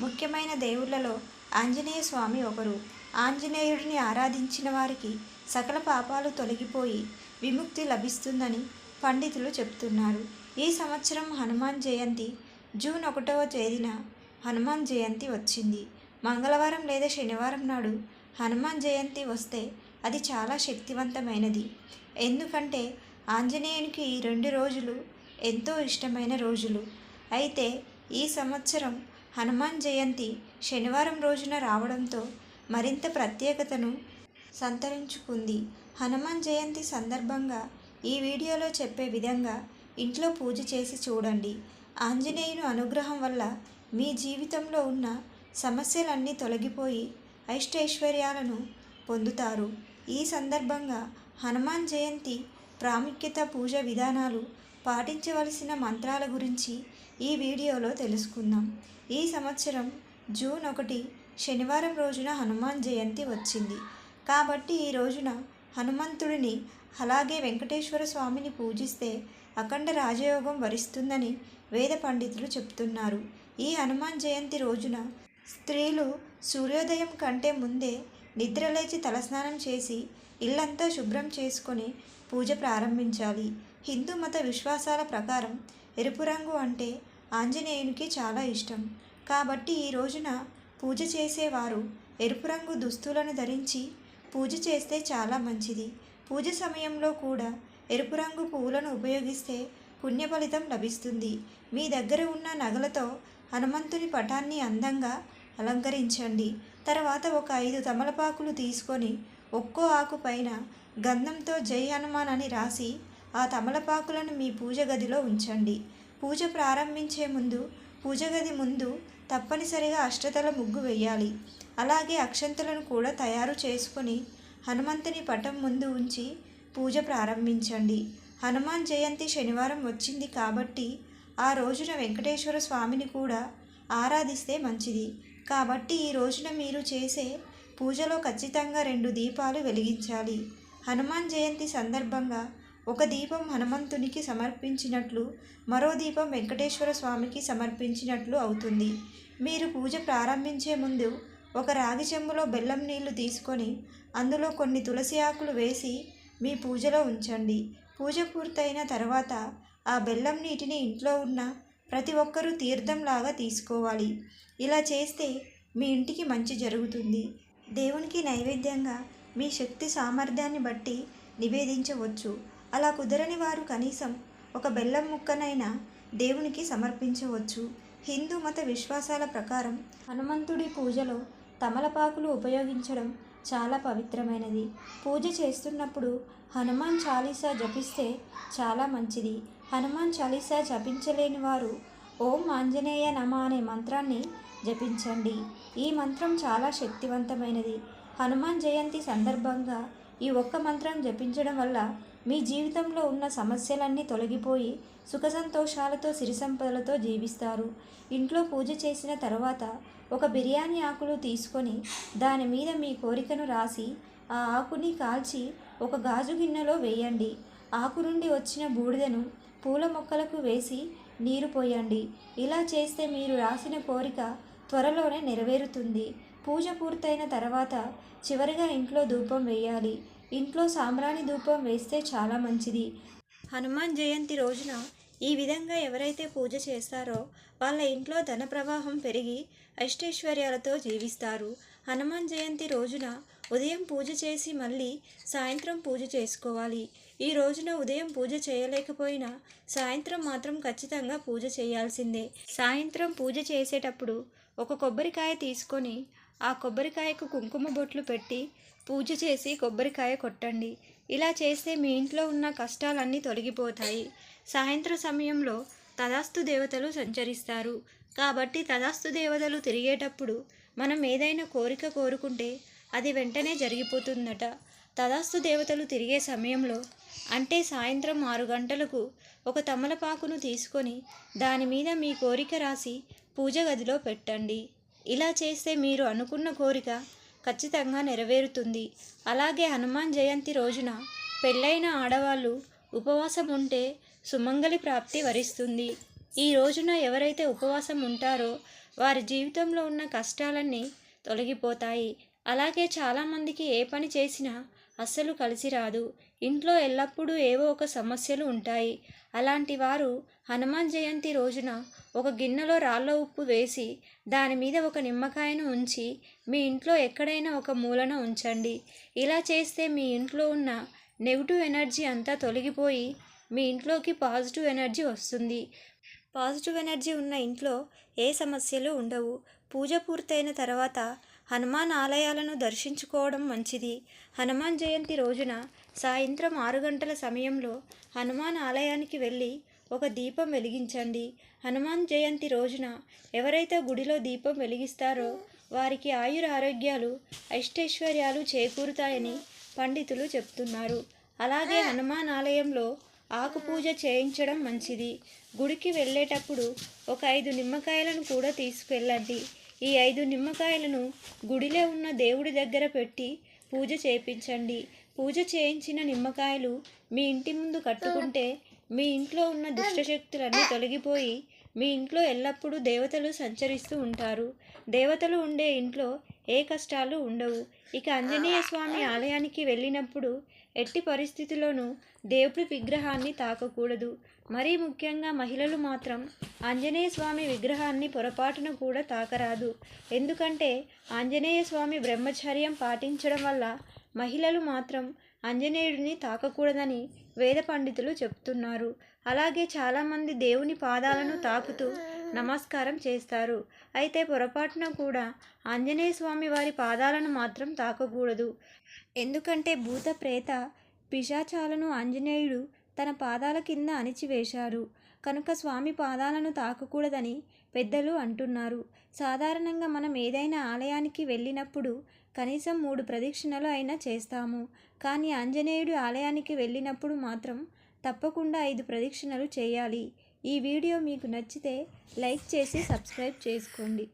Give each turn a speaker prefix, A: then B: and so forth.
A: ముఖ్యమైన దేవుళ్ళలో ఆంజనేయ స్వామి ఒకరు. ఆంజనేయుడిని ఆరాధించిన వారికి సకల పాపాలు తొలగిపోయి విముక్తి లభిస్తుందని పండితులు చెప్తున్నారు. ఈ సంవత్సరం హనుమాన్ జయంతి. జూన్ ఒకటవ తేదీన హనుమాన్ జయంతి వచ్చింది. మంగళవారం లేదా శనివారం నాడు హనుమాన్ జయంతి వస్తే అది చాలా శక్తివంతమైనది. ఎందుకంటే ఆంజనేయునికి ఈ రెండు రోజులు ఎంతో ఇష్టమైన రోజులు. అయితే ఈ సంవత్సరం హనుమాన్ జయంతి శనివారం రోజున రావడంతో మరింత ప్రత్యేకతను సంతరించుకుంది. హనుమాన్ జయంతి సందర్భంగా ఈ వీడియోలో చెప్పే విధంగా ఇంట్లో పూజ చేసి చూడండి. ఆంజనేయుని అనుగ్రహం వల్ల మీ జీవితంలో ఉన్న సమస్యలన్నీ తొలగిపోయి ఐష్టైశ్వర్యాలను పొందుతారు. ఈ సందర్భంగా హనుమాన్ జయంతి ప్రాముఖ్యత పూజ విధానాలు పాటించవలసిన మంత్రాల గురించి ఈ వీడియోలో తెలుసుకుందాం. ఈ సంవత్సరం జూన్ ఒకటి శనివారం రోజున హనుమాన్ జయంతి వచ్చింది. కాబట్టి ఈ రోజున హనుమంతుడిని అలాగే వెంకటేశ్వర స్వామిని పూజిస్తే అఖండ రాజయోగం వరిస్తుందని వేద పండితులు చెప్తున్నారు. ఈ హనుమాన్ జయంతి రోజున స్త్రీలు సూర్యోదయం కంటే ముందే నిద్రలేచి తలస్నానం చేసి ఇల్లంతా శుభ్రం చేసుకొని పూజ ప్రారంభించాలి. హిందూ మత విశ్వాసాల ప్రకారం ఎరుపు రంగు అంటే ఆంజనేయునికి చాలా ఇష్టం. కాబట్టి ఈ రోజున పూజ చేసేవారు ఎరుపు రంగు దుస్తులను ధరించి పూజ చేస్తే చాలా మంచిది. పూజ సమయంలో కూడా ఎరుపు రంగు పువ్వులను ఉపయోగిస్తే పుణ్య ఫలితం లభిస్తుంది. మీ దగ్గర ఉన్న నగలతో హనుమంతుని పటాన్ని అందంగా అలంకరించండి. తర్వాత ఒక ఐదు తమలపాకులు తీసుకొని ఒక్కో ఆకు పైన గంధంతో జై హనుమాన్ అని రాసి ఆ తమలపాకులను మీ పూజ గదిలో ఉంచండి. పూజ ప్రారంభించే ముందు పూజ గది ముందు తప్పనిసరిగా అష్టతల ముగ్గు వేయాలి. అలాగే అక్షంతలను కూడా తయారు చేసుకొని హనుమంతుని పటం ముందు ఉంచి పూజ ప్రారంభించండి. హనుమాన్ జయంతి శనివారం వచ్చింది కాబట్టి ఆ రోజున వెంకటేశ్వర స్వామిని కూడా ఆరాధిస్తే మంచిది. కాబట్టి ఈ రోజున మీరు చేసే పూజలో ఖచ్చితంగా రెండు దీపాలు వెలిగించాలి. హనుమాన్ జయంతి సందర్భంగా ఒక దీపం హనుమంతునికి సమర్పించినట్లు మరో దీపం వెంకటేశ్వర స్వామికి సమర్పించినట్లు అవుతుంది. మీరు పూజ ప్రారంభించే ముందు ఒక రాగి చెంబులో బెల్లం నీళ్ళు తీసుకొని అందులో కొన్ని తులసి ఆకులు వేసి మీ పూజలో ఉంచండి. పూజ పూర్తయిన తర్వాత ఆ బెల్లం నీటిని ఇంట్లో ఉన్న ప్రతి ఒక్కరూ తీర్థంలాగా తీసుకోవాలి. ఇలా చేస్తే మీ ఇంటికి మంచి జరుగుతుంది. దేవునికి నైవేద్యంగా మీ శక్తి సామర్థ్యాన్ని బట్టి నివేదించవచ్చు. అలా కుదరని వారు కనీసం ఒక బెల్లం ముక్కనైనా దేవునికి సమర్పించవచ్చు. హిందూ మత విశ్వాసాల ప్రకారం హనుమంతుడి పూజలో తమలపాకులు ఉపయోగించడం చాలా పవిత్రమైనది. పూజ చేస్తున్నప్పుడు హనుమాన్ చాలీసా జపిస్తే చాలా మంచిది. హనుమాన్ చాలీసా జపించలేని వారు ఓం ఆంజనేయ నమ అనే మంత్రాన్ని జపించండి. ఈ మంత్రం చాలా శక్తివంతమైనది. హనుమాన్ జయంతి సందర్భంగా ఈ ఒక్క మంత్రం జపించడం వల్ల మీ జీవితంలో ఉన్న సమస్యలన్నీ తొలగిపోయి సుఖ సంతోషాలతో సిరి సంపదలతో జీవిస్తారు. ఇంట్లో పూజ చేసిన తర్వాత ఒక బిర్యానీ ఆకులు తీసుకొని దాని మీద మీ కోరికను రాసి ఆ ఆకుని కాల్చి ఒక గాజు గిన్నెలో వేయండి. ఆకు నుండి వచ్చిన బూడిదను పూల మొక్కలకు వేసి నీరు పోయండి. ఇలా చేస్తే మీరు రాసిన కోరిక త్వరలోనే నెరవేరుతుంది. పూజ పూర్తయిన తర్వాత చివరిగా ఇంట్లో ధూపం వేయాలి. ఇంట్లో సాంబ్రాణి ధూపం వేస్తే చాలా మంచిది. హనుమాన్ జయంతి రోజున ఈ విధంగా ఎవరైతే పూజ చేస్తారో వాళ్ళ ఇంట్లో ధన ప్రవాహం పెరిగి అష్టైశ్వర్యాలతో జీవిస్తారు. హనుమాన్ జయంతి రోజున ఉదయం పూజ చేసి మళ్ళీ సాయంత్రం పూజ చేసుకోవాలి. ఈ రోజున ఉదయం పూజ చేయలేకపోయినా సాయంత్రం మాత్రం ఖచ్చితంగా పూజ చేయాల్సిందే. సాయంత్రం పూజ చేసేటప్పుడు ఒక కొబ్బరికాయ తీసుకొని ఆ కొబ్బరికాయకు కుంకుమ బొట్లు పెట్టి పూజ చేసి కొబ్బరికాయ కొట్టండి. ఇలా చేస్తే మీ ఇంట్లో ఉన్న కష్టాలన్నీ తొలగిపోతాయి. సాయంత్ర సమయంలో తదాస్తు దేవతలు సంచరిస్తారు. కాబట్టి తదాస్తు దేవతలు తిరిగేటప్పుడు మనం ఏదైనా కోరిక కోరుకుంటే అది వెంటనే జరిగిపోతుందట. తదాస్తు దేవతలు తిరిగే సమయంలో అంటే సాయంత్రం ఆరు గంటలకు ఒక తమలపాకును తీసుకొని దాని మీద మీ కోరిక రాసి పూజ గదిలో పెట్టండి. ఇలా చేస్తే మీరు అనుకున్న కోరిక ఖచ్చితంగా నెరవేరుతుంది. అలాగే హనుమాన్ జయంతి రోజున పెళ్ళైన ఆడవాళ్ళు ఉపవాసం ఉంటే సుమంగళి ప్రాప్తి వరిస్తుంది. ఈ రోజున ఎవరైతే ఉపవాసం ఉంటారో వారి జీవితంలో ఉన్న కష్టాలన్నీ తొలగిపోతాయి. అలాగే చాలామందికి ఏ పని చేసినా అస్సలు కలిసి రాదు. ఇంట్లో ఎల్లప్పుడూ ఏవో ఒక సమస్యలు ఉంటాయి. అలాంటి వారు హనుమాన్ జయంతి రోజున ఒక గిన్నెలో రాళ్ళ ఉప్పు వేసి దాని మీద ఒక నిమ్మకాయను ఉంచి మీ ఇంట్లో ఎక్కడైనా ఒక మూలన ఉంచండి. ఇలా చేస్తే మీ ఇంట్లో ఉన్న నెగిటివ్ ఎనర్జీ అంతా తొలగిపోయి మీ ఇంట్లోకి పాజిటివ్ ఎనర్జీ వస్తుంది. పాజిటివ్ ఎనర్జీ ఉన్న ఇంట్లో ఏ సమస్యలు ఉండవు. పూజ పూర్తయిన తర్వాత హనుమాన్ ఆలయాలను దర్శించుకోవడం మంచిది. హనుమాన్ జయంతి రోజున సాయంత్రం ఆరు గంటల సమయంలో హనుమాన్ ఆలయానికి వెళ్ళి ఒక దీపం వెలిగించండి. హనుమాన్ జయంతి రోజున ఎవరైతే గుడిలో దీపం వెలిగిస్తారో వారికి ఆయుర ఆరోగ్యాలు ఐష్టైశ్వర్యాలు చేకూరుతాయని పండితులు చెప్తున్నారు. అలాగే హనుమాన్ ఆలయంలో ఆకు పూజ చేయించడం మంచిది. గుడికి వెళ్ళేటప్పుడు ఒక ఐదు నిమ్మకాయలను కూడా తీసుకెళ్ళండి. ఈ ఐదు నిమ్మకాయలను గుడిలో ఉన్న దేవుడి దగ్గర పెట్టి పూజ చేయించండి పూజ చేయించిన నిమ్మకాయలు మీ ఇంటి ముందు కట్టుకుంటే మీ ఇంట్లో ఉన్న దుష్టశక్తులన్నీ తొలగిపోయి మీ ఇంట్లో ఎల్లప్పుడూ దేవతలు సంచరిస్తూ ఉంటారు. దేవతలు ఉండే ఇంట్లో ఏ కష్టాలు ఉండవు. ఇక ఆంజనేయ స్వామి ఆలయానికి వెళ్ళినప్పుడు ఎట్టి పరిస్థితుల్లోనూ దేవుడి విగ్రహాన్ని తాకకూడదు. మరీ ముఖ్యంగా మహిళలు మాత్రం ఆంజనేయ స్వామి విగ్రహాన్ని పొరపాటున కూడా తాకరాదు. ఎందుకంటే ఆంజనేయ స్వామి బ్రహ్మచర్యం పాటించడం వల్ల మహిళలు మాత్రం ఆంజనేయుడిని తాకకూడదని వేద పండితులు చెప్తున్నారు. అలాగే చాలామంది దేవుని పాదాలను తాకుతూ నమస్కారం చేస్తారు. అయితే పొరపాటున కూడా ఆంజనేయ స్వామి వారి పాదాలను మాత్రం తాకకూడదు. ఎందుకంటే భూత ప్రేత పిశాచాలను ఆంజనేయుడు తన పాదాల కింద అణిచివేశారు. కనుక స్వామి పాదాలను తాకకూడదని పెద్దలు అంటున్నారు. సాధారణంగా మనం ఏదైనా ఆలయానికి వెళ్ళినప్పుడు కనీసం మూడు ప్రదక్షిణలు అయినా చేస్తాము. కానీ ఆంజనేయుడు ఆలయానికి వెళ్ళినప్పుడు మాత్రం తప్పకుండా ఐదు ప్రదక్షిణలు చేయాలి. ఈ వీడియో మీకు నచ్చితే లైక్ చేసి సబ్స్క్రైబ్ చేసుకోండి.